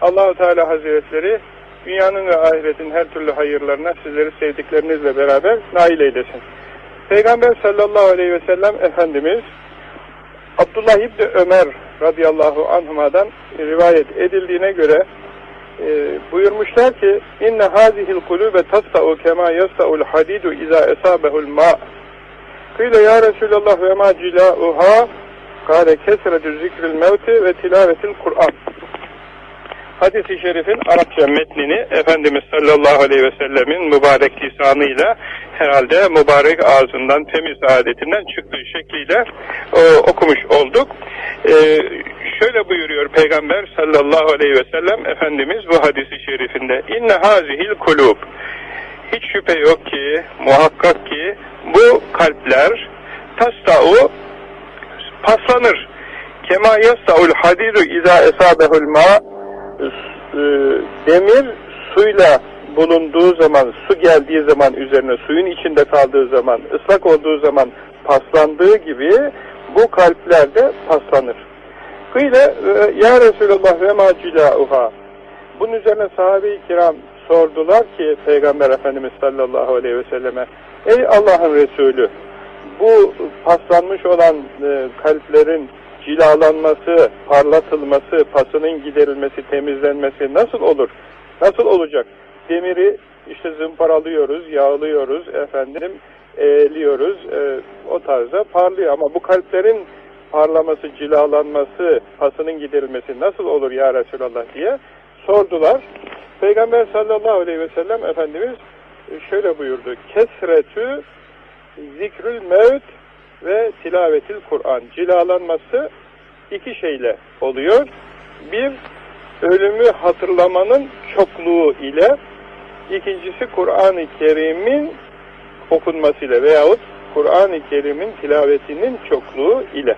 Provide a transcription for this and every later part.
Allahu Teala Hazretleri dünyanın ve ahiretin her türlü hayırlarına sizleri sevdiklerinizle beraber nail eylesin. Peygamber sallallahu aleyhi ve sellem Efendimiz Abdullah İbni Ömer radıyallahu anhuma'dan rivayet edildiğine göre e, buyurmuşlar ki inne hazihil kulube tasta'u kema yasta'ul hadidu iza esabehul ma kıyle ya Resulallah ve ma cila'uha kâle kesretü zikril mevti ve tilavetil Kur'an Hadis-i şerifin Arapça metnini Efendimiz sallallahu aleyhi ve sellemin mübarek lisanıyla herhalde mübarek ağzından, temiz adetinden çıktığı şekliyle e, okumuş olduk. E, şöyle buyuruyor Peygamber sallallahu aleyhi ve sellem Efendimiz bu hadisi şerifinde inne hazihil kulub hiç şüphe yok ki, muhakkak ki bu kalpler tasta'u paslanır. Kema yasta'ul hadidu iza esabehul ma e, demir suyla bulunduğu zaman, su geldiği zaman üzerine, suyun içinde kaldığı zaman, ıslak olduğu zaman paslandığı gibi bu kalpler de paslanır. Kıyle ya Resulallah ve ma cilauha bunun üzerine sahabe-i kiram sordular ki Peygamber Efendimiz sallallahu aleyhi ve selleme Ey Allah'ın Resulü bu paslanmış olan e, kalplerin cilalanması, parlatılması, pasının giderilmesi, temizlenmesi nasıl olur? Nasıl olacak? Demiri işte zımparalıyoruz, yağlıyoruz, efendim eğliyoruz, e, o tarzda parlıyor. Ama bu kalplerin parlaması, cilalanması, pasının giderilmesi nasıl olur ya Resulallah diye sordular. Peygamber sallallahu aleyhi ve sellem Efendimiz şöyle buyurdu. Kesretü zikrül mevt ve tilavetil Kur'an. Cilalanması iki şeyle oluyor. Bir, ölümü hatırlamanın çokluğu ile ikincisi Kur'an-ı Kerim'in okunmasıyla veyahut Kur'an-ı Kerim'in tilavetinin çokluğu ile.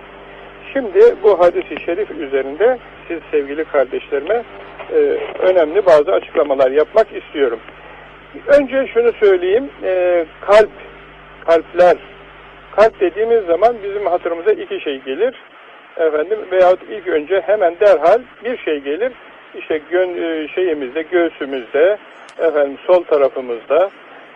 Şimdi bu hadisi şerif üzerinde siz sevgili kardeşlerime e, önemli bazı açıklamalar yapmak istiyorum. Önce şunu söyleyeyim, e, kalp, kalpler, kalp dediğimiz zaman bizim hatırımıza iki şey gelir. Efendim veyahut ilk önce hemen derhal bir şey gelir. İşte gön, şeyimizde, göğsümüzde, efendim sol tarafımızda,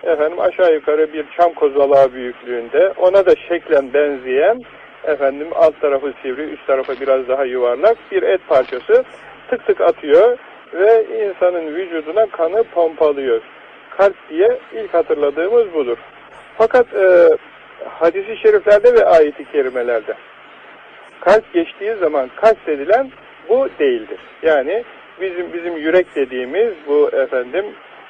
efendim aşağı yukarı bir çam kozalağı büyüklüğünde, ona da şeklen benzeyen, efendim alt tarafı sivri, üst tarafı biraz daha yuvarlak bir et parçası tık tık atıyor ve insanın vücuduna kanı pompalıyor. Kalp diye ilk hatırladığımız budur. Fakat e, hadisi şeriflerde ve ayeti kerimelerde kalp geçtiği zaman kastedilen bu değildir. Yani bizim bizim yürek dediğimiz bu efendim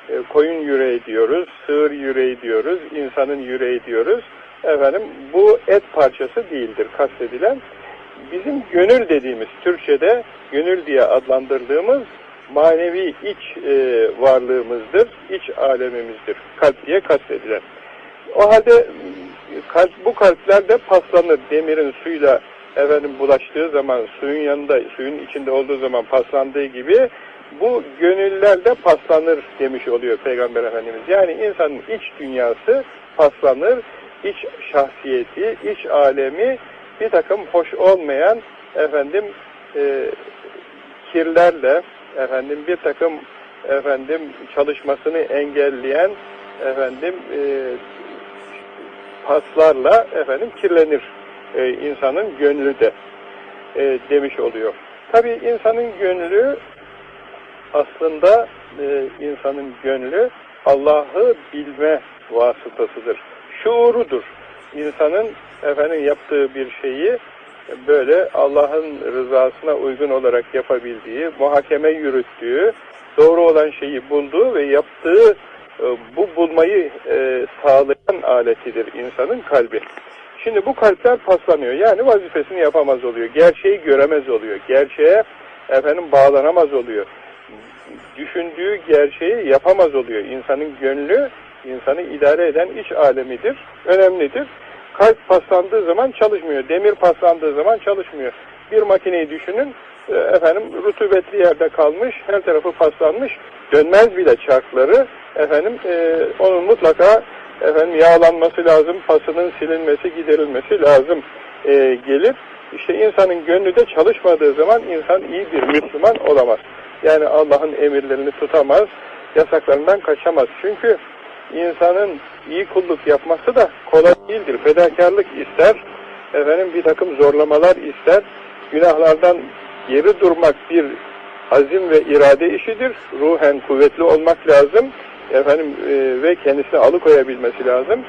e, koyun yüreği diyoruz, sığır yüreği diyoruz, insanın yüreği diyoruz. Efendim bu et parçası değildir kastedilen. Bizim gönül dediğimiz Türkçe'de gönül diye adlandırdığımız manevi iç e, varlığımızdır, iç alemimizdir. Kalp diye kastedilen. O halde kalp, bu kalpler de paslanır demirin suyla efendim bulaştığı zaman suyun yanında, suyun içinde olduğu zaman paslandığı gibi bu gönüller de paslanır demiş oluyor Peygamber Efendimiz. Yani insanın iç dünyası paslanır, iç şahsiyeti, iç alemi bir takım hoş olmayan efendim e, kirlerle efendim bir takım efendim çalışmasını engelleyen efendim e, paslarla efendim kirlenir e, insanın gönlü de e, demiş oluyor. Tabi insanın gönlü aslında e, insanın gönlü Allah'ı bilme vasıtasıdır. Şuurudur. İnsanın efendim yaptığı bir şeyi böyle Allah'ın rızasına uygun olarak yapabildiği, muhakeme yürüttüğü, doğru olan şeyi bulduğu ve yaptığı e, bu bulmayı e, sağlayan aletidir insanın kalbi. Şimdi bu kalpler paslanıyor. Yani vazifesini yapamaz oluyor. Gerçeği göremez oluyor. Gerçeğe efendim bağlanamaz oluyor. Düşündüğü gerçeği yapamaz oluyor. İnsanın gönlü insanı idare eden iç alemidir. Önemlidir. Kalp paslandığı zaman çalışmıyor. Demir paslandığı zaman çalışmıyor. Bir makineyi düşünün. E, efendim rutubetli yerde kalmış. Her tarafı paslanmış. Dönmez bile çarkları. Efendim e, onun mutlaka efendim yağlanması lazım, pasının silinmesi, giderilmesi lazım e, gelir. İşte insanın gönlü de çalışmadığı zaman insan iyi bir Müslüman olamaz. Yani Allah'ın emirlerini tutamaz, yasaklarından kaçamaz. Çünkü insanın iyi kulluk yapması da kolay değildir. Fedakarlık ister, efendim bir takım zorlamalar ister. Günahlardan geri durmak bir azim ve irade işidir. Ruhen kuvvetli olmak lazım. Efendim e, ve kendisini alıkoyabilmesi lazım.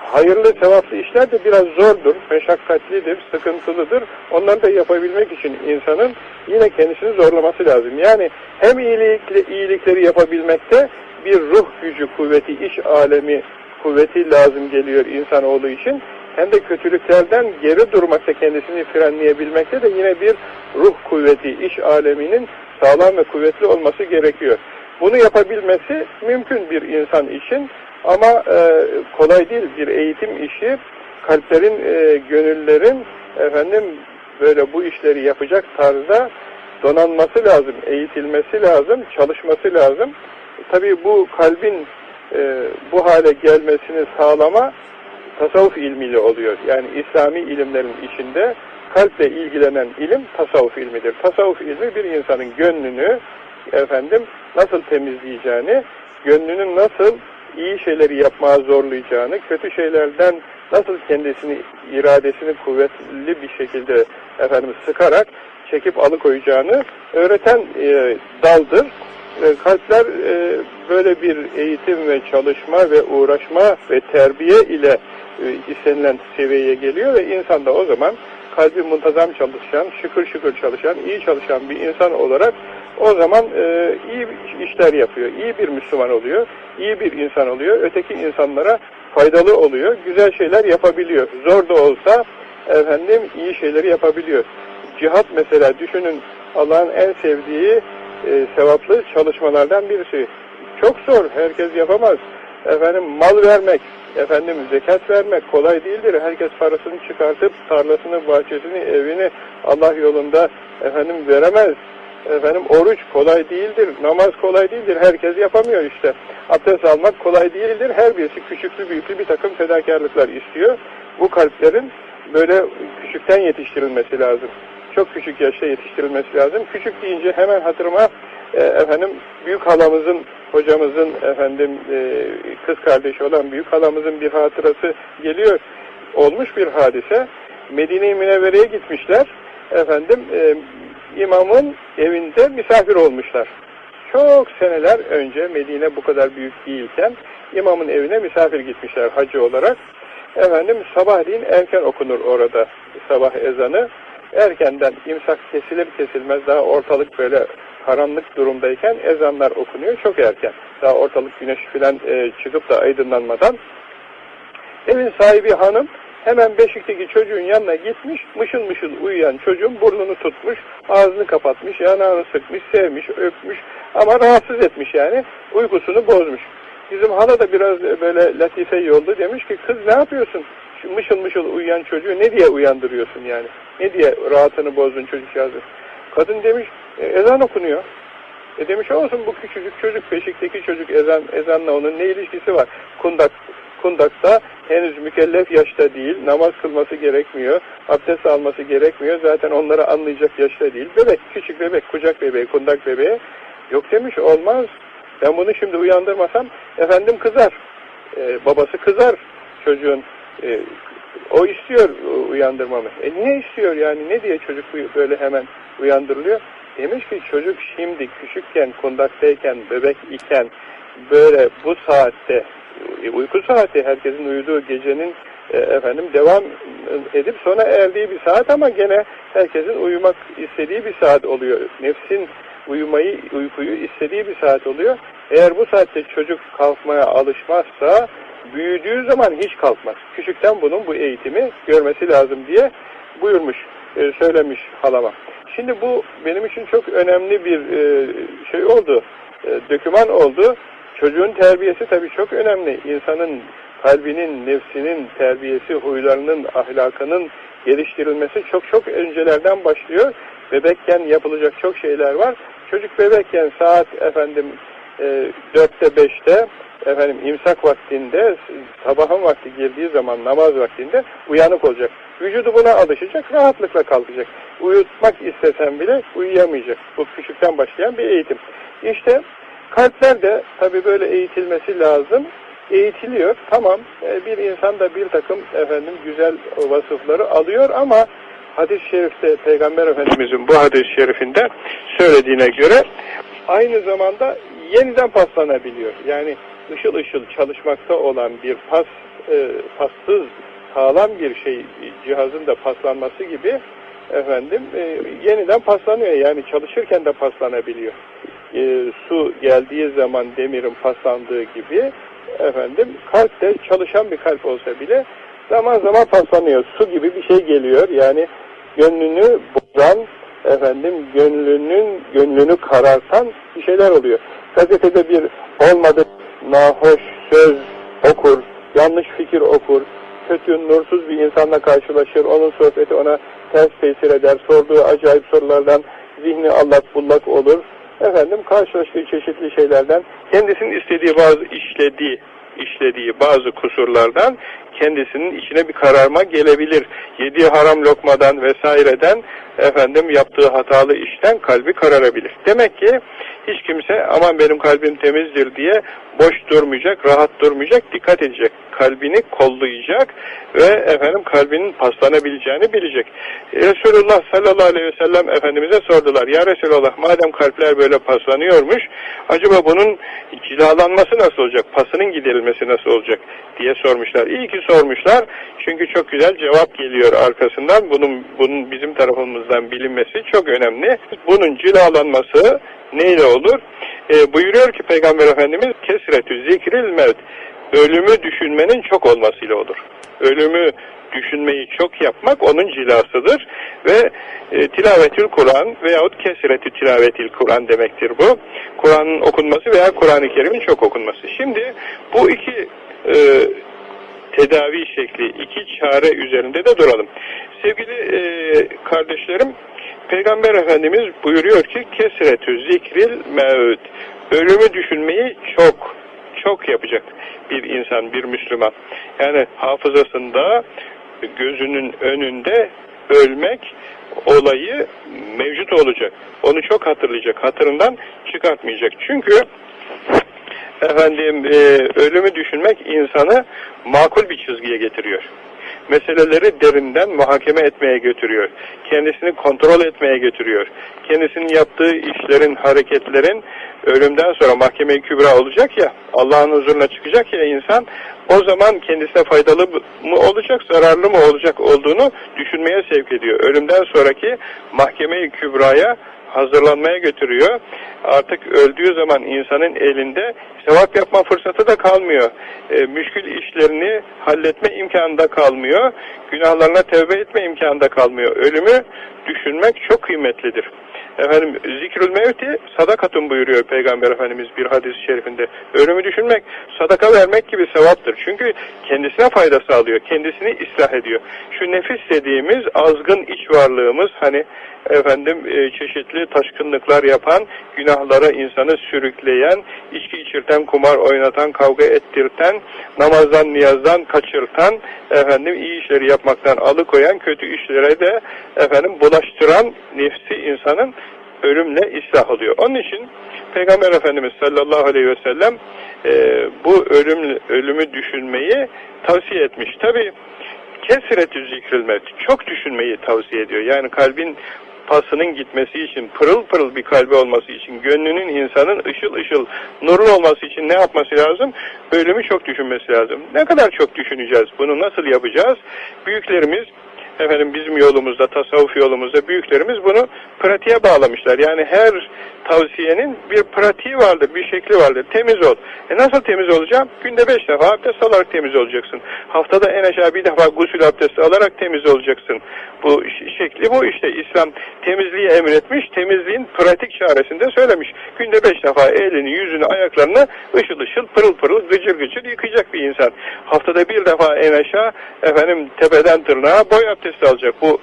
Hayırlı, sevaplı işler de biraz zordur, meşakkatlidir, sıkıntılıdır. Onları da yapabilmek için insanın yine kendisini zorlaması lazım. Yani hem iyilikle, iyilikleri yapabilmekte bir ruh gücü kuvveti, iş alemi kuvveti lazım geliyor insanoğlu için. Hem de kötülüklerden geri durmakta kendisini frenleyebilmekte de yine bir ruh kuvveti, iş aleminin sağlam ve kuvvetli olması gerekiyor. Bunu yapabilmesi mümkün bir insan için ama e, kolay değil bir eğitim işi. Kalplerin, e, gönüllerin efendim böyle bu işleri yapacak tarzda donanması lazım, eğitilmesi lazım, çalışması lazım. Tabii bu kalbin e, bu hale gelmesini sağlama tasavvuf ilmiyle oluyor. Yani İslami ilimlerin içinde kalple ilgilenen ilim tasavvuf ilmidir. Tasavvuf ilmi bir insanın gönlünü efendim nasıl temizleyeceğini, gönlünün nasıl iyi şeyleri yapmaya zorlayacağını, kötü şeylerden nasıl kendisini, iradesini kuvvetli bir şekilde efendim sıkarak çekip alıkoyacağını öğreten e, daldır. E, kalpler e, böyle bir eğitim ve çalışma ve uğraşma ve terbiye ile e, istenilen seviyeye geliyor ve insan da o zaman kalbi muntazam çalışan, şükür şükür çalışan, iyi çalışan bir insan olarak o zaman e, iyi işler yapıyor, iyi bir Müslüman oluyor, iyi bir insan oluyor, öteki insanlara faydalı oluyor, güzel şeyler yapabiliyor. Zor da olsa efendim iyi şeyleri yapabiliyor. Cihat mesela düşünün Allah'ın en sevdiği e, sevaplı çalışmalardan birisi. Çok zor, herkes yapamaz. Efendim mal vermek, efendim zekat vermek kolay değildir. Herkes parasını çıkartıp tarlasını, bahçesini, evini Allah yolunda efendim veremez. Efendim oruç kolay değildir, namaz kolay değildir. Herkes yapamıyor işte. Abdest almak kolay değildir. Her birisi küçüklü büyüklü bir takım fedakarlıklar istiyor. Bu kalplerin böyle küçükten yetiştirilmesi lazım. Çok küçük yaşta yetiştirilmesi lazım. Küçük deyince hemen hatırıma e, efendim büyük halamızın hocamızın efendim e, kız kardeşi olan büyük halamızın bir hatırası geliyor. Olmuş bir hadise. Medine-i Münevvere'ye gitmişler. Efendim e, imamın evinde misafir olmuşlar. Çok seneler önce Medine bu kadar büyük değilken imamın evine misafir gitmişler hacı olarak. Efendim sabahleyin erken okunur orada sabah ezanı. Erkenden imsak kesilir kesilmez daha ortalık böyle karanlık durumdayken ezanlar okunuyor çok erken. Daha ortalık güneş filan e, çıkıp da aydınlanmadan. Evin sahibi hanım hemen beşikteki çocuğun yanına gitmiş, mışıl mışıl uyuyan çocuğun burnunu tutmuş, ağzını kapatmış, yanağını sıkmış, sevmiş, öpmüş ama rahatsız etmiş yani, uykusunu bozmuş. Bizim hala da biraz böyle latife yoldu demiş ki kız ne yapıyorsun? Şu mışıl mışıl uyuyan çocuğu ne diye uyandırıyorsun yani? Ne diye rahatını bozdun çocukcağızı? Kadın demiş e, ezan okunuyor. E demiş olsun bu küçücük çocuk peşikteki çocuk ezan ezanla onun ne ilişkisi var? Kundak kundakta henüz mükellef yaşta değil, namaz kılması gerekmiyor, abdest alması gerekmiyor. Zaten onları anlayacak yaşta değil. Bebek, küçük bebek, kucak bebeği, kundak bebeği. Yok demiş olmaz. Ben bunu şimdi uyandırmasam efendim kızar. Ee, babası kızar çocuğun. Ee, o istiyor uyandırmamı. E niye istiyor yani? Ne diye çocuk böyle hemen uyandırılıyor? Demiş ki çocuk şimdi küçükken, kundaktayken, bebek iken böyle bu saatte uyku saati herkesin uyuduğu gecenin e, efendim devam edip sona erdiği bir saat ama gene herkesin uyumak istediği bir saat oluyor. Nefsin uyumayı, uykuyu istediği bir saat oluyor. Eğer bu saatte çocuk kalkmaya alışmazsa büyüdüğü zaman hiç kalkmaz. Küçükten bunun bu eğitimi görmesi lazım diye buyurmuş, e, söylemiş halama. Şimdi bu benim için çok önemli bir e, şey oldu, e, döküman oldu. Çocuğun terbiyesi tabii çok önemli. İnsanın kalbinin, nefsinin terbiyesi, huylarının, ahlakının geliştirilmesi çok çok öncelerden başlıyor. Bebekken yapılacak çok şeyler var. Çocuk bebekken saat efendim e, 4'te 5'te efendim imsak vaktinde sabahın vakti girdiği zaman namaz vaktinde uyanık olacak. Vücudu buna alışacak, rahatlıkla kalkacak. Uyutmak istesen bile uyuyamayacak. Bu küçükten başlayan bir eğitim. İşte kalpler de tabi böyle eğitilmesi lazım. Eğitiliyor. Tamam e, bir insan da bir takım efendim güzel vasıfları alıyor ama hadis-i şerifte Peygamber Efendimizin bu hadis-i şerifinde söylediğine göre aynı zamanda yeniden paslanabiliyor. Yani ışıl ışıl çalışmakta olan bir pas, e, passız sağlam bir şey cihazın da paslanması gibi efendim e, yeniden paslanıyor. Yani çalışırken de paslanabiliyor. E, su geldiği zaman demirin paslandığı gibi efendim kalp de çalışan bir kalp olsa bile zaman zaman paslanıyor. Su gibi bir şey geliyor. Yani gönlünü bozan efendim gönlünün gönlünü karartan bir şeyler oluyor. Gazetede bir olmadı nahoş söz okur, yanlış fikir okur, kötü, nursuz bir insanla karşılaşır, onun sohbeti ona ters tesir eder, sorduğu acayip sorulardan zihni allak bullak olur. Efendim karşılaştığı çeşitli şeylerden kendisinin istediği bazı işlediği işlediği bazı kusurlardan kendisinin içine bir kararma gelebilir. Yediği haram lokmadan vesaireden efendim yaptığı hatalı işten kalbi kararabilir. Demek ki hiç kimse aman benim kalbim temizdir diye boş durmayacak, rahat durmayacak, dikkat edecek. Kalbini kollayacak ve efendim kalbinin paslanabileceğini bilecek. Resulullah sallallahu aleyhi ve sellem Efendimiz'e sordular. Ya Resulullah madem kalpler böyle paslanıyormuş, acaba bunun cilalanması nasıl olacak? Pasının giderilmesi nasıl olacak? diye sormuşlar. İyi ki sormuşlar. Çünkü çok güzel cevap geliyor arkasından. Bunun, bunun bizim tarafımızdan bilinmesi çok önemli. Bunun cilalanması neyle olur? E, buyuruyor ki Peygamber Efendimiz kesretü zikril mevt ölümü düşünmenin çok olmasıyla olur. Ölümü düşünmeyi çok yapmak onun cilasıdır ve e, tilavetül Kur'an veyahut kesretü tilavetil Kur'an demektir bu. Kur'an'ın okunması veya Kur'an-ı Kerim'in çok okunması. Şimdi bu iki e, tedavi şekli, iki çare üzerinde de duralım. Sevgili e, kardeşlerim, Peygamber Efendimiz buyuruyor ki kesretü zikril mevt ölümü düşünmeyi çok çok yapacak bir insan, bir Müslüman. Yani hafızasında, gözünün önünde ölmek olayı mevcut olacak. Onu çok hatırlayacak, hatırından çıkartmayacak. Çünkü efendim e, ölümü düşünmek insanı makul bir çizgiye getiriyor. Meseleleri derinden muhakeme etmeye götürüyor. Kendisini kontrol etmeye götürüyor. Kendisinin yaptığı işlerin, hareketlerin ölümden sonra mahkeme-i kübra olacak ya, Allah'ın huzuruna çıkacak ya insan, o zaman kendisine faydalı mı olacak, zararlı mı olacak olduğunu düşünmeye sevk ediyor. Ölümden sonraki mahkeme-i kübraya hazırlanmaya götürüyor. Artık öldüğü zaman insanın elinde sevap yapma fırsatı da kalmıyor. E, müşkül işlerini halletme imkanı da kalmıyor. Günahlarına tevbe etme imkanı da kalmıyor. Ölümü düşünmek çok kıymetlidir. Efendim zikrül mevti sadakatun buyuruyor Peygamber Efendimiz bir hadis-i şerifinde. Ölümü düşünmek sadaka vermek gibi sevaptır. Çünkü kendisine fayda sağlıyor. Kendisini ıslah ediyor. Şu nefis dediğimiz azgın iç varlığımız hani efendim e, çeşitli taşkınlıklar yapan, günahlara insanı sürükleyen, içki içirten, kumar oynatan, kavga ettirten, namazdan, niyazdan kaçırtan, efendim iyi işleri yapmaktan alıkoyan, kötü işlere de efendim bulaştıran nefsi insanın ölümle ıslah oluyor. Onun için Peygamber Efendimiz sallallahu aleyhi ve sellem e, bu ölüm, ölümü düşünmeyi tavsiye etmiş. Tabi kesretü zikrilmet çok düşünmeyi tavsiye ediyor. Yani kalbin pasının gitmesi için, pırıl pırıl bir kalbi olması için, gönlünün insanın ışıl ışıl, nurlu olması için ne yapması lazım? Ölümü çok düşünmesi lazım. Ne kadar çok düşüneceğiz? Bunu nasıl yapacağız? Büyüklerimiz efendim bizim yolumuzda, tasavvuf yolumuzda büyüklerimiz bunu pratiğe bağlamışlar. Yani her tavsiyenin bir pratiği vardır, bir şekli vardır. Temiz ol. E nasıl temiz olacağım? Günde beş defa abdest alarak temiz olacaksın. Haftada en aşağı bir defa gusül abdesti alarak temiz olacaksın. Bu şekli bu işte. İslam temizliği emretmiş, temizliğin pratik çaresinde söylemiş. Günde beş defa elini, yüzünü, ayaklarını ışıl ışıl, pırıl pırıl, gıcır gıcır yıkayacak bir insan. Haftada bir defa en aşağı efendim tepeden tırnağa boy abdesti alacak. Bu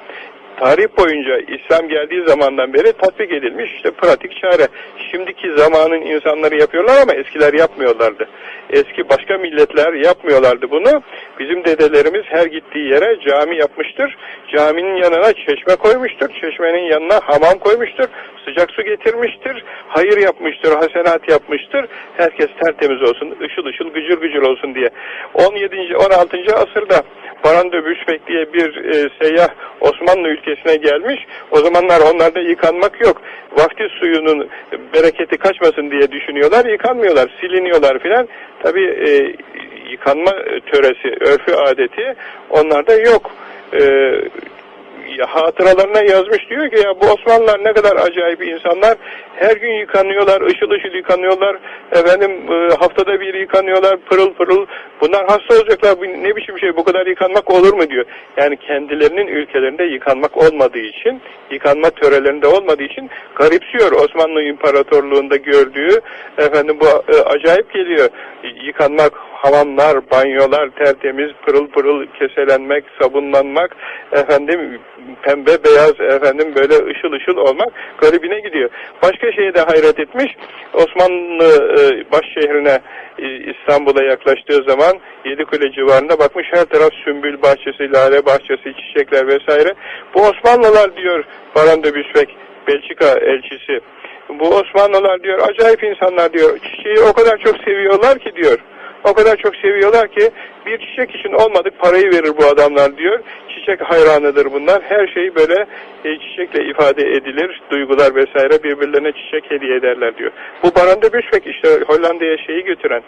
tarih boyunca İslam geldiği zamandan beri tatbik edilmiş işte pratik çare. Şimdiki zamanın insanları yapıyorlar ama eskiler yapmıyorlardı. Eski başka milletler yapmıyorlardı bunu. Bizim dedelerimiz her gittiği yere cami yapmıştır. Caminin yanına çeşme koymuştur. Çeşmenin yanına hamam koymuştur. Sıcak su getirmiştir. Hayır yapmıştır, hasenat yapmıştır. Herkes tertemiz olsun, ışıl ışıl, gıcır gıcır olsun diye. 17. 16. asırda Baranda Büşbek diye bir e, seyyah Osmanlı ülkesine gelmiş. O zamanlar onlarda yıkanmak yok. Vakti suyunun bereketi kaçmasın diye düşünüyorlar. Yıkanmıyorlar, siliniyorlar filan. Tabi e, yıkanma töresi, örfü adeti onlarda yok. E, hatıralarına yazmış diyor ki ya bu Osmanlılar ne kadar acayip insanlar. Her gün yıkanıyorlar ışıl ışıl yıkanıyorlar. Efendim e, haftada bir yıkanıyorlar pırıl pırıl. Bunlar hasta olacaklar. Bu ne biçim şey? Bu kadar yıkanmak olur mu? diyor. Yani kendilerinin ülkelerinde yıkanmak olmadığı için yıkanma törelerinde olmadığı için garipsiyor. Osmanlı İmparatorluğunda gördüğü efendim bu e, acayip geliyor. Yıkanmak hamamlar, banyolar tertemiz, pırıl pırıl keselenmek, sabunlanmak, efendim pembe beyaz, efendim böyle ışıl ışıl olmak garibine gidiyor. Başka şeye de hayret etmiş, Osmanlı e, baş şehrine e, İstanbul'a yaklaştığı zaman Yedikule civarında bakmış her taraf sümbül bahçesi, lale bahçesi, çiçekler vesaire. Bu Osmanlılar diyor Baran de Büsbek, Belçika elçisi. Bu Osmanlılar diyor acayip insanlar diyor. Çiçeği o kadar çok seviyorlar ki diyor. O kadar çok seviyorlar ki bir çiçek için olmadık parayı verir bu adamlar diyor. Çiçek hayranıdır bunlar. Her şey böyle e, çiçekle ifade edilir. Duygular vesaire birbirlerine çiçek hediye ederler diyor. Bu Baranda Büsbek işte Hollanda'ya şeyi götüren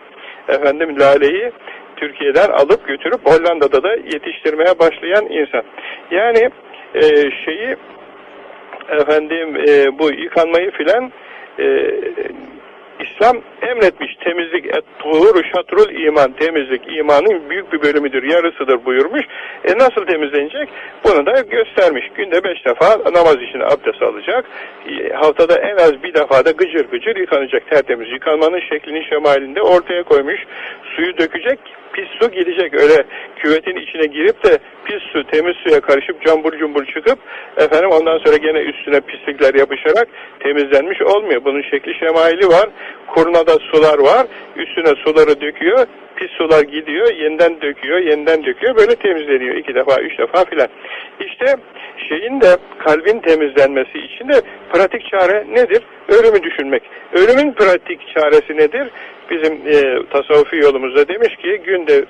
efendim laleyi Türkiye'den alıp götürüp Hollanda'da da yetiştirmeye başlayan insan. Yani e, şeyi efendim e, bu yıkanmayı filan e, İslam emretmiş temizlik et tuhuru şatrul iman temizlik imanın büyük bir bölümüdür yarısıdır buyurmuş. E nasıl temizlenecek? Bunu da göstermiş. Günde beş defa namaz için abdest alacak. E, haftada en az bir defa da gıcır gıcır yıkanacak tertemiz. Yıkanmanın şeklini şemalinde ortaya koymuş. Suyu dökecek pis su gidecek öyle küvetin içine girip de pis su temiz suya karışıp cambur cumbur çıkıp efendim ondan sonra gene üstüne pislikler yapışarak temizlenmiş olmuyor. Bunun şekli şemaili var. Kurnada sular var. Üstüne suları döküyor. Pis sular gidiyor. Yeniden döküyor. Yeniden döküyor. Böyle temizleniyor. iki defa, üç defa filan. İşte şeyin de kalbin temizlenmesi için de pratik çare nedir? Ölümü düşünmek. Ölümün pratik çaresi nedir? Bizim e, tasavvufi yolumuzda demiş ki günde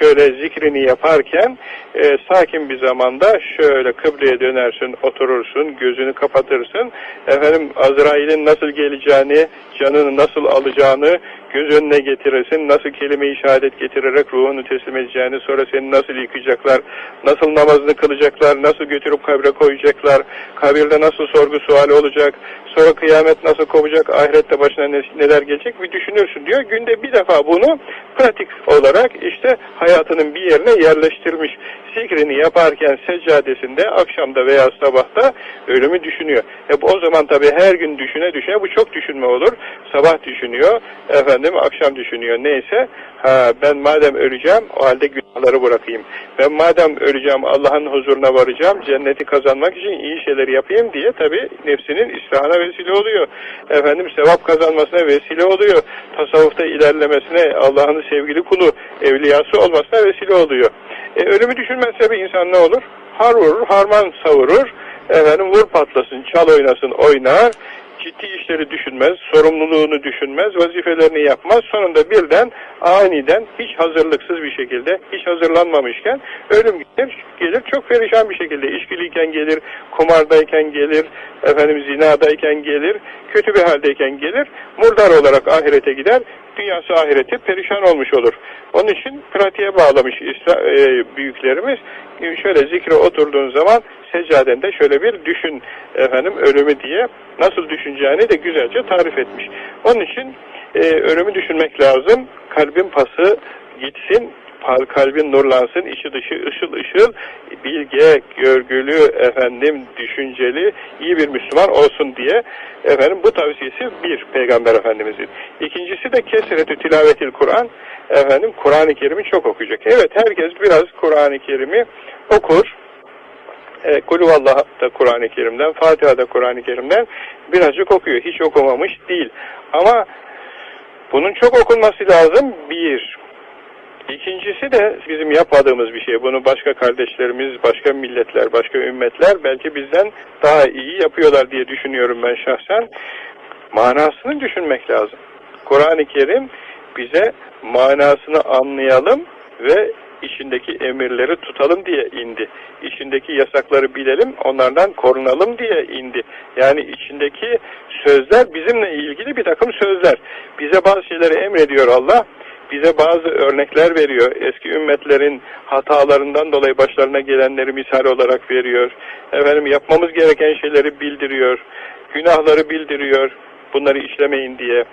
şöyle zikrini yaparken e, sakin bir zamanda şöyle kıbleye dönersin, oturursun, gözünü kapatırsın. Efendim Azrail'in nasıl geleceğini, canını nasıl alacağını göz önüne getirirsin. Nasıl kelime-i şehadet getirerek ruhunu teslim edeceğini, sonra seni nasıl yıkayacaklar, nasıl namazını kılacaklar, nasıl götürüp kabre koyacaklar, kabirde nasıl sorgu suali olacak, sonra kıyamet nasıl kovacak, ahirette başına neler gelecek bir düşünürsün diyor. Günde bir defa bunu pratik olarak işte hayatının bir yerine yerleştirmiş. Zikrini yaparken seccadesinde, akşamda veya sabahta ölümü düşünüyor. Hep o zaman tabi her gün düşüne düşüne bu çok düşünme olur. Sabah düşünüyor, efendim akşam düşünüyor neyse. Ha, ben madem öleceğim o halde günahları bırakayım. Ben madem öleceğim Allah'ın huzuruna varacağım, cenneti kazanmak için iyi şeyler yapayım diye tabi nefsinin islahına vesile oluyor. Efendim sevap kazanmasına vesile oluyor. Tasavvufta ilerlemesine Allah'ın sevgili kulu, evliyası olmasına vesile oluyor. E, ölümü düşünmezse bir insan ne olur? Har vurur, harman savurur, efendim vur patlasın, çal oynasın, oynar, ciddi işleri düşünmez, sorumluluğunu düşünmez, vazifelerini yapmaz. Sonunda birden aniden hiç hazırlıksız bir şekilde, hiç hazırlanmamışken ölüm gelir, gelir çok perişan bir şekilde. İşkiliyken gelir, kumardayken gelir, efendim zinadayken gelir, kötü bir haldeyken gelir, murdar olarak ahirete gider, dünyası ahireti perişan olmuş olur. Onun için pratiğe bağlamış İsra, e, büyüklerimiz. Şöyle zikre oturduğun zaman seccadende şöyle bir düşün efendim ölümü diye nasıl düşüneceğini de güzelce tarif etmiş. Onun için e, ölümü düşünmek lazım. Kalbin pası gitsin, kalbin nurlansın, içi dışı ışıl ışıl, bilge, görgülü, efendim, düşünceli, iyi bir Müslüman olsun diye efendim bu tavsiyesi bir Peygamber Efendimizin. İkincisi de kesretü tilavetil Kur'an. Efendim Kur'an-ı Kerim'i çok okuyacak. Evet herkes biraz Kur'an-ı Kerim'i okur. E, Kulüvallah da Kur'an-ı Kerim'den, Fatiha da Kur'an-ı Kerim'den birazcık okuyor. Hiç okumamış değil. Ama bunun çok okunması lazım. Bir. İkincisi de bizim yapmadığımız bir şey. Bunu başka kardeşlerimiz, başka milletler, başka ümmetler belki bizden daha iyi yapıyorlar diye düşünüyorum ben şahsen. Manasını düşünmek lazım. Kur'an-ı Kerim bize manasını anlayalım ve içindeki emirleri tutalım diye indi. İçindeki yasakları bilelim, onlardan korunalım diye indi. Yani içindeki sözler bizimle ilgili bir takım sözler. Bize bazı şeyleri emrediyor Allah, bize bazı örnekler veriyor. Eski ümmetlerin hatalarından dolayı başlarına gelenleri misal olarak veriyor. Efendim yapmamız gereken şeyleri bildiriyor. Günahları bildiriyor. Bunları işlemeyin diye.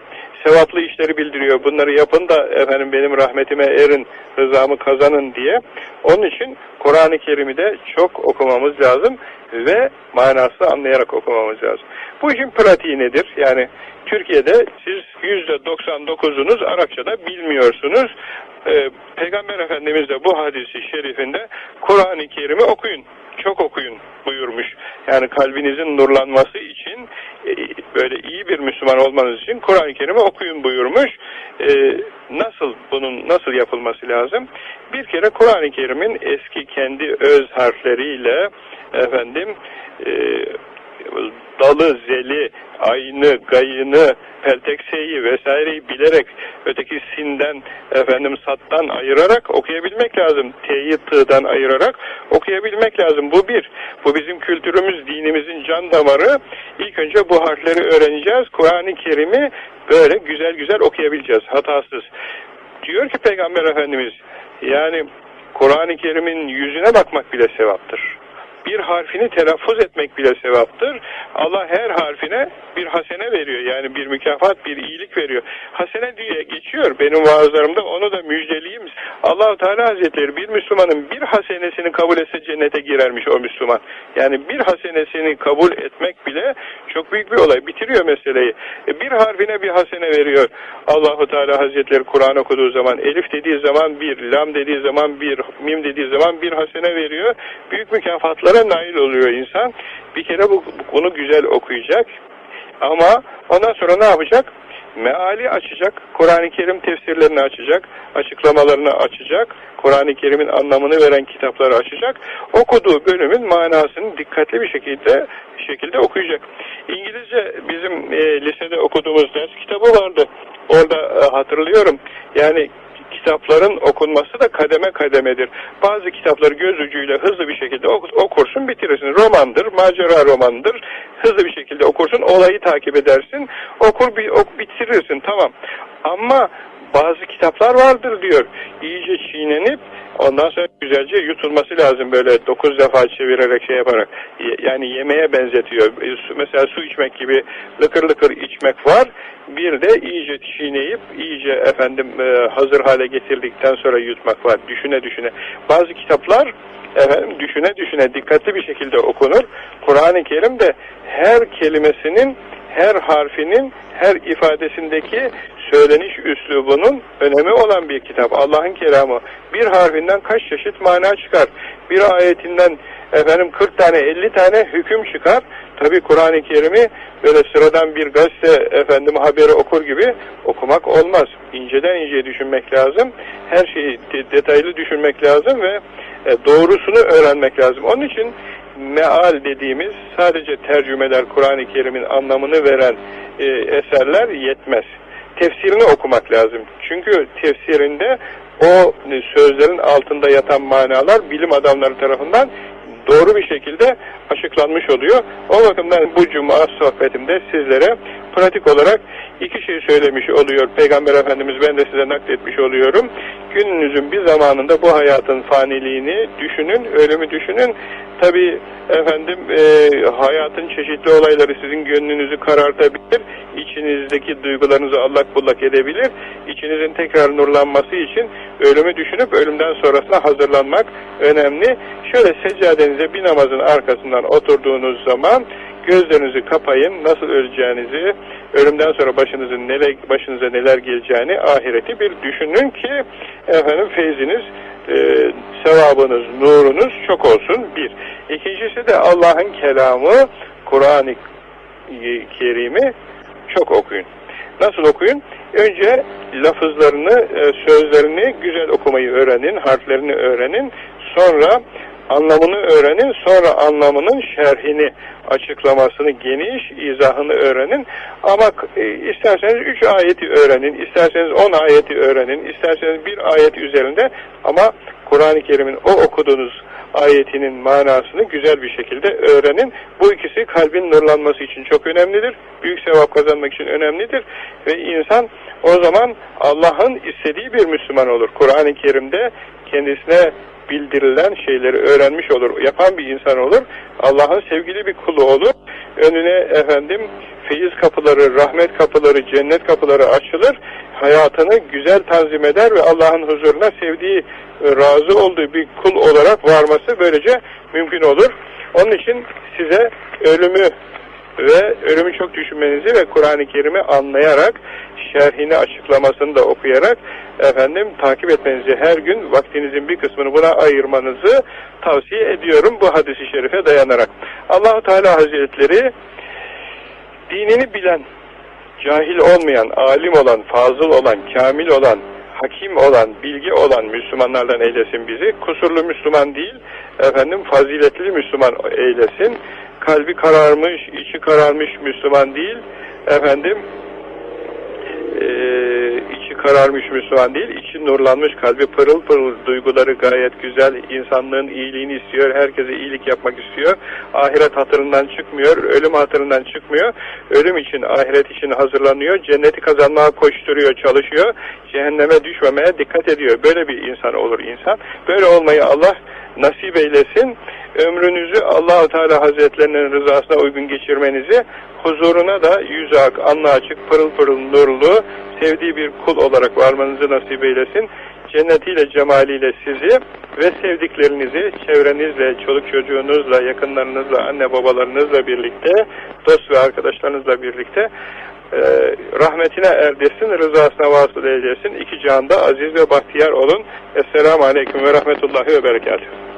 Sevaplı işleri bildiriyor. Bunları yapın da efendim benim rahmetime erin, rızamı kazanın diye. Onun için Kur'an-ı Kerim'i de çok okumamız lazım ve manasını anlayarak okumamız lazım. Bu işin pratiği nedir? Yani Türkiye'de siz %99'unuz Arapçada bilmiyorsunuz. Ee, Peygamber Efendimiz de bu hadisi şerifinde Kur'an-ı Kerim'i okuyun, çok okuyun buyurmuş. Yani kalbinizin nurlanması için, e, böyle iyi bir Müslüman olmanız için Kur'an-ı Kerim'i okuyun buyurmuş. Ee, nasıl bunun nasıl yapılması lazım? Bir kere Kur'an-ı Kerim'in eski kendi öz harfleriyle efendim e, dalı, zeli, ayını, gayını, peltekseyi vesaireyi bilerek öteki sinden, efendim sattan ayırarak okuyabilmek lazım. T'yi tığdan ayırarak okuyabilmek lazım. Bu bir. Bu bizim kültürümüz, dinimizin can damarı. İlk önce bu harfleri öğreneceğiz. Kur'an-ı Kerim'i böyle güzel güzel okuyabileceğiz. Hatasız. Diyor ki Peygamber Efendimiz, yani Kur'an-ı Kerim'in yüzüne bakmak bile sevaptır bir harfini telaffuz etmek bile sevaptır. Allah her harfine bir hasene veriyor. Yani bir mükafat, bir iyilik veriyor. Hasene diye geçiyor benim vaazlarımda. Onu da müjdeleyeyim. allah Teala Hazretleri bir Müslümanın bir hasenesini kabul etse cennete girermiş o Müslüman. Yani bir hasenesini kabul etmek bile çok büyük bir olay. Bitiriyor meseleyi. E, bir harfine bir hasene veriyor. Allahu Teala Hazretleri Kur'an okuduğu zaman, elif dediği zaman bir, lam dediği zaman bir, mim dediği zaman bir hasene veriyor. Büyük mükafatlar Bunlara nail oluyor insan. Bir kere bu, bunu güzel okuyacak. Ama ondan sonra ne yapacak? Meali açacak, Kur'an-ı Kerim tefsirlerini açacak, açıklamalarını açacak, Kur'an-ı Kerim'in anlamını veren kitapları açacak, okuduğu bölümün manasını dikkatli bir şekilde şekilde okuyacak. İngilizce bizim e, lisede okuduğumuz ders kitabı vardı. Orada e, hatırlıyorum. Yani kitapların okunması da kademe kademedir. Bazı kitapları göz ucuyla hızlı bir şekilde okursun bitirirsin. Romandır, macera romandır. Hızlı bir şekilde okursun, olayı takip edersin. Okur, bir, ok, bitirirsin tamam. Ama bazı kitaplar vardır diyor. İyice çiğnenip ondan sonra güzelce yutulması lazım böyle dokuz defa çevirerek şey yaparak. Yani yemeğe benzetiyor. Mesela su içmek gibi lıkır lıkır içmek var. Bir de iyice çiğneyip iyice efendim e, hazır hale getirdikten sonra yutmak var. Düşüne düşüne. Bazı kitaplar efendim düşüne düşüne dikkatli bir şekilde okunur. Kur'an-ı Kerim de her kelimesinin her harfinin her ifadesindeki söyleniş üslubunun önemi olan bir kitap. Allah'ın kelamı. Bir harfinden kaç çeşit mana çıkar. Bir ayetinden efendim 40 tane 50 tane hüküm çıkar. Tabi Kur'an-ı Kerim'i böyle sıradan bir gazete efendim haberi okur gibi okumak olmaz. İnceden inceye düşünmek lazım. Her şeyi detaylı düşünmek lazım ve e, doğrusunu öğrenmek lazım. Onun için meal dediğimiz sadece tercümeler Kur'an-ı Kerim'in anlamını veren e, eserler yetmez. Tefsirini okumak lazım. Çünkü tefsirinde o sözlerin altında yatan manalar bilim adamları tarafından doğru bir şekilde açıklanmış oluyor. O bakımdan bu cuma sohbetimde sizlere pratik olarak iki şey söylemiş oluyor Peygamber Efendimiz ben de size nakletmiş oluyorum. Gününüzün bir zamanında bu hayatın faniliğini düşünün, ölümü düşünün. Tabi efendim e, hayatın çeşitli olayları sizin gönlünüzü karartabilir, içinizdeki duygularınızı allak bullak edebilir. İçinizin tekrar nurlanması için ölümü düşünüp ölümden sonrasına hazırlanmak önemli. Şöyle seccadenize bir namazın arkasından oturduğunuz zaman gözlerinizi kapayın, nasıl öleceğinizi ölümden sonra başınızın neler, başınıza neler geleceğini ahireti bir düşünün ki efendim feyziniz, e, sevabınız, nurunuz çok olsun. Bir. İkincisi de Allah'ın kelamı, Kur'an-ı Kerim'i çok okuyun. Nasıl okuyun? Önce lafızlarını, e, sözlerini güzel okumayı öğrenin, harflerini öğrenin. Sonra anlamını öğrenin, sonra anlamının şerhini, açıklamasını, geniş izahını öğrenin. Ama e, isterseniz üç ayeti öğrenin, isterseniz on ayeti öğrenin, isterseniz bir ayet üzerinde ama Kur'an-ı Kerim'in o okuduğunuz ayetinin manasını güzel bir şekilde öğrenin. Bu ikisi kalbin nurlanması için çok önemlidir. Büyük sevap kazanmak için önemlidir. Ve insan o zaman Allah'ın istediği bir Müslüman olur. Kur'an-ı Kerim'de kendisine bildirilen şeyleri öğrenmiş olur, yapan bir insan olur. Allah'ın sevgili bir kulu olur. Önüne efendim feyiz kapıları, rahmet kapıları, cennet kapıları açılır. Hayatını güzel tanzim eder ve Allah'ın huzuruna sevdiği, razı olduğu bir kul olarak varması böylece mümkün olur. Onun için size ölümü ve ölümü çok düşünmenizi ve Kur'an-ı Kerim'i anlayarak, şerhini açıklamasını da okuyarak efendim takip etmenizi her gün vaktinizin bir kısmını buna ayırmanızı tavsiye ediyorum bu hadisi şerife dayanarak. Allahu Teala Hazretleri dinini bilen, cahil olmayan, alim olan, fazıl olan, kamil olan, hakim olan, bilgi olan Müslümanlardan eylesin bizi. Kusurlu Müslüman değil, efendim faziletli Müslüman eylesin. Kalbi kararmış, içi kararmış Müslüman değil, efendim e, içi kararmış Müslüman değil, içi nurlanmış, kalbi pırıl pırıl, duyguları gayet güzel, insanlığın iyiliğini istiyor, herkese iyilik yapmak istiyor, ahiret hatırından çıkmıyor, ölüm hatırından çıkmıyor, ölüm için, ahiret için hazırlanıyor, cenneti kazanmaya koşturuyor, çalışıyor, cehenneme düşmemeye dikkat ediyor. Böyle bir insan olur insan. Böyle olmayı Allah nasip eylesin. Ömrünüzü Allahu Teala Hazretlerinin rızasına uygun geçirmenizi, huzuruna da yüz ak, anla açık, pırıl pırıl nurlu, sevdiği bir kul olarak varmanızı nasip eylesin. Cennetiyle, cemaliyle sizi ve sevdiklerinizi çevrenizle, çoluk çocuğunuzla, yakınlarınızla, anne babalarınızla birlikte, dost ve arkadaşlarınızla birlikte e, rahmetine erdirsin, rızasına vasıl eylesin. İki cihanda aziz ve bahtiyar olun. Esselamu Aleyküm ve Rahmetullahi ve Berekatuhu.